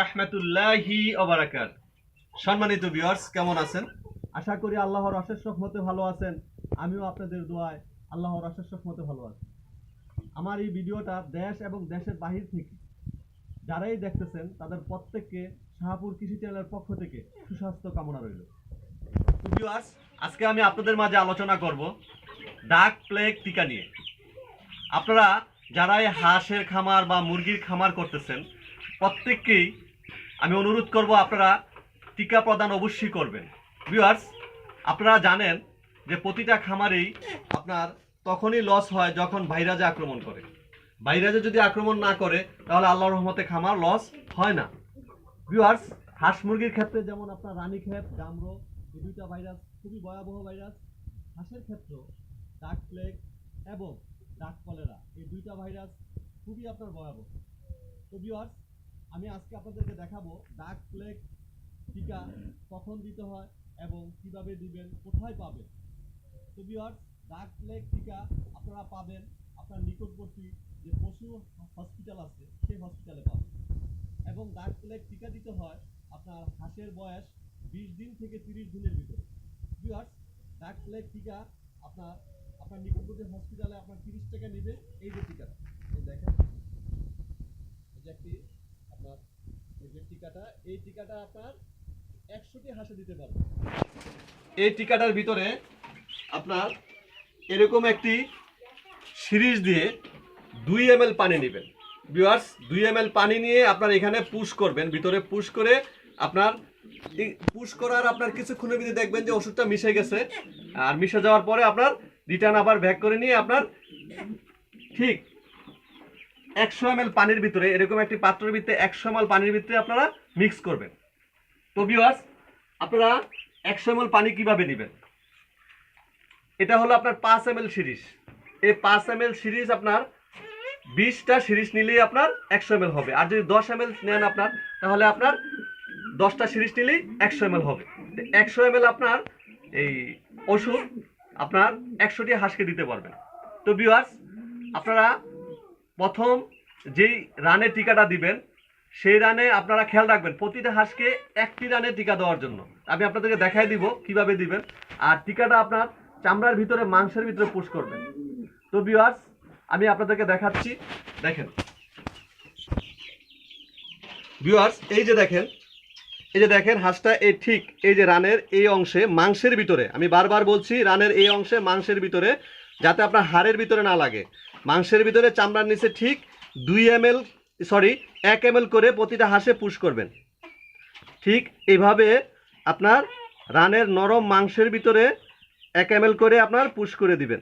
রহমতুল্লাহি অবরাকাত সম্মানিত ভিউয়ার্স কেমন আছেন? আশা করি আল্লাহর অশেষ রহমতে ভালো আছেন। আমিও আপনাদের দোয়ায় আল্লাহর অশেষ রহমতে ভালো আছি। আমার এই ভিডিওটা দেশ এবং দেশের বাহির থেকে যারাই দেখতেছেন, তাদের প্রত্যেককে শাহাপুর কৃষি চ্যানেলের পক্ষ থেকে সুস্বাস্থ্য কামনা রইল। ভিউয়ার্স আজকে আমি আপনাদের মাঝে আলোচনা করব ডাক প্লেগ, টিকা নিয়ে। আপনারা যারা এই হাঁসের খামার বা মুরগির খামার করতেছেন, প্রত্যেককেই আমি অনুরোধ করব আপনারা টিকা প্রদান অবশ্যই করবেন। ভিউয়ার্স আপনারা জানেন যে প্রতিটা খামারেই আপনার তখনই লস হয় যখন ভাইরাজে আক্রমণ করে। ভাইরাজে যদি আক্রমণ না করে, তাহলে আল্লাহ রহমতে খামার লস হয় না। ভিউয়ার্স হাঁস মুরগির ক্ষেত্রে যেমন আপনার রানীক্ষেত ডামরো, এই দুইটা ভাইরাস খুবই ভয়াবহ ভাইরাস হাঁসের ক্ষেত্রেও ডাক প্লেগ এবং ডাক কলেরা এই দুইটা ভাইরাস খুবই আপনার ভয়াবহ। তো ভিউয়ার্স আমি আজকে আপনাদেরকে দেখাবো ডাক প্লেগ টিকা কখন দিতে হয় এবং কীভাবে দিবেন, কোথায় পাবেন। তো ভিউয়ার্স ডাক প্লেগ টিকা আপনারা পাবেন আপনার নিকটবর্তী যে পশু হসপিটাল আছে, সেই হসপিটালে পাবেন। এবং ডাক প্লেগ টিকা দিতে হয় আপনার হাঁসের বয়স বিশ দিন থেকে তিরিশ দিনের ভিতরে। ভিউয়ার্স ডাক প্লেগ টিকা আপনার আপনার নিকটবর্তী হসপিটালে আপনার তিরিশ টাকা নেবে এই যে টিকাটা। দেখেন। একটি যে টিকাটা, এই টিকাটা আপনার একশোটি হাঁসে দিতে পারবে। এই টিকাটার ভিতরে আপনার এরকম একটি সিরিজ দিয়ে দুই এম পানি নেবেন। ভিউয়ার্স, দুই এম পানি নিয়ে আপনার এখানে পুশ করবেন, ভিতরে পুশ করে আপনার পুশ করার আপনার কিছুক্ষণের ভিতরে দেখবেন যে ওষুধটা মিশে গেছে। আর মিশে যাওয়ার পরে আপনার রিটার্ন আবার ব্যাক করে নিয়ে আপনার ঠিক একশো এম পানির ভিতরে, এরকম একটি পাত্রের ভিতরে একশো এম পানির ভিতরে আপনারা মিক্স করবেন। তো ভিউয়ার্স আপনারা একশো এম পানি কীভাবে নেবেন? এটা হলো আপনার পাঁচ এম এল সিরিজ। এই পাঁচ এম সিরিজ আপনার বিশটা সিরিজ নিলেই আপনার একশো এম হবে। আর যদি দশ এম নেন আপনার, তাহলে আপনার দশটা সিরিজ নিলেই একশো এম হবে। একশো এম আপনার এই ওষুধ আপনার একশোটি হাঁসকে দিতে পারবেন। তো ভিউয়ার্স আপনারা প্রথম যেই রানে টিকাটা দিবেন, সেই রানে আপনারা খেয়াল রাখবেন, প্রতিটা হাঁসকে একটি রানে টিকা দেওয়ার জন্য। আমি আপনাদেরকে দেখাই দিব কীভাবে দিবেন। আর টিকাটা আপনার চামড়ার ভিতরে, মাংসের ভিতরে পুশ করবেন। তো ভিউয়ার্স আমি আপনাদেরকে দেখাচ্ছি। দেখেন। ভিউয়ার্স এই যে দেখেন, এই যে দেখেন হাঁসটা, এই ঠিক এই যে রানের এই অংশে মাংসের ভিতরে, আমি বারবার বলছি রানের এই অংশে মাংসের ভিতরে, যাতে আপনার হাড়ের ভিতরে না লাগে। মাংসের ভিতরে চামড়ার নিচে ঠিক দুই এম সরি এক এম করে প্রতিটা হাঁসে পুশ করবেন। ঠিক এইভাবে আপনার রানের নরম মাংসের ভিতরে এক এম করে আপনার পুশ করে দিবেন।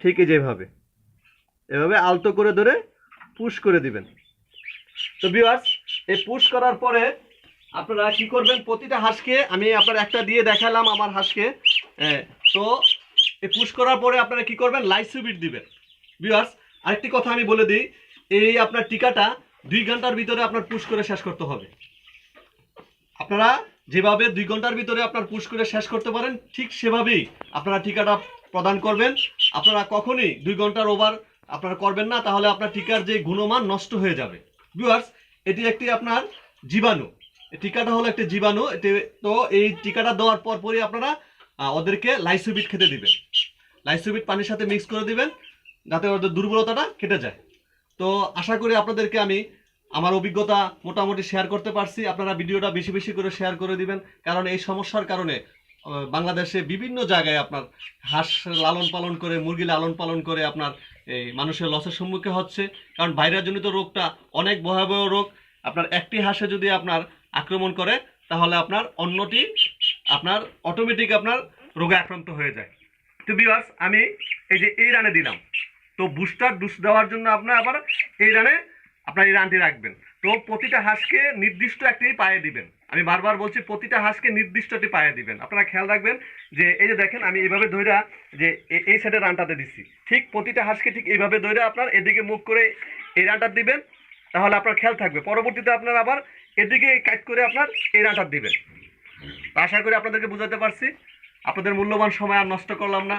ঠিক যেভাবে এভাবে আলতো করে ধরে পুশ করে দিবেন। তো ভিউয়ার্স এই পুশ করার পরে আপনারা কি করবেন, প্রতিটা হাঁসকে আমি আপনার একটা দিয়ে দেখালাম আমার হাঁসকে। তো এই পুশ করার পরে আপনারা কি করবেন লাইসুবিট দিবেন। ভিউয়ার্স আরেকটি কথা আমি বলে দিই, এই আপনার টিকাটা দুই ঘণ্টার ভিতরে আপনার পুশ করে শেষ করতে হবে। আপনারা যেভাবে দুই ঘণ্টার ভিতরে আপনার পুশ করে শেষ করতে পারেন, ঠিক সেভাবেই আপনারা টিকাটা প্রদান করবেন। আপনারা কখনই দুই ঘণ্টার ওভার আপনারা করবেন না, তাহলে আপনার টিকার যে গুণমান নষ্ট হয়ে যাবে। ভিউয়ার্স, এটি একটি আপনার জীবাণু। টিকাটা হলো একটি জীবাণু, এটি তো এই টিকাটা দেওয়ার পর পরই আপনারা ওদেরকে লাইসোবিট খেতে দিবেন। লাইসোবিট পানির সাথে মিক্স করে দিবেন যাতে ওদের দুর্বলতাটা কেটে যায়। তো আশা করি আপনাদেরকে আমি আমার অভিজ্ঞতা মোটামুটি শেয়ার করতে পারছি। আপনারা ভিডিওটা বেশি বেশি করে শেয়ার করে দিবেন। কারণ এই সমস্যার কারণে বাংলাদেশে বিভিন্ন জায়গায় আপনার হাঁস লালন পালন করে, মুরগি লালন পালন করে আপনার এই মানুষের লসের সম্মুখীন হচ্ছে। কারণ ভাইরাসজনিত রোগটা অনেক ভয়াবহ রোগ। আপনার একটি হাঁসে যদি আপনার আক্রমণ করে, তাহলে আপনার অন্যটি আপনার অটোমেটিক আপনার রোগে আক্রান্ত হয়ে যায়। তো বিভার্স আমি এই যে এই রানে দিলাম। তো বুস্টার ডোজ দেওয়ার জন্য আপনার আবার এই রানে আপনার এই রানটি রাখবেন। তো প্রতিটা হাঁসকে নির্দিষ্ট একটি পায়ে দিবেন। আমি বারবার বলছি, প্রতিটা হাঁসকে নির্দিষ্ট একটি পায়ে দিবেন। আপনারা খেয়াল রাখবেন যে এই যে দেখেন, আমি এইভাবে ধইরা যে এই সাইডে রানটাতে দিচ্ছি ঠিক প্রতিটা হাঁসকে ঠিক এইভাবে ধইরা আপনার এদিকে মুখ করে এই রানটা দিবেন। তাহলে আপনার খেয়াল থাকবে। পরবর্তীতে আপনার আবার এদিকে কাট করে আপনার এই রানটা দিবেন। আশা করি আপনাদেরকে বুঝাতে পারছি। আপনাদের মূল্যবান সময় আর নষ্ট করলাম না।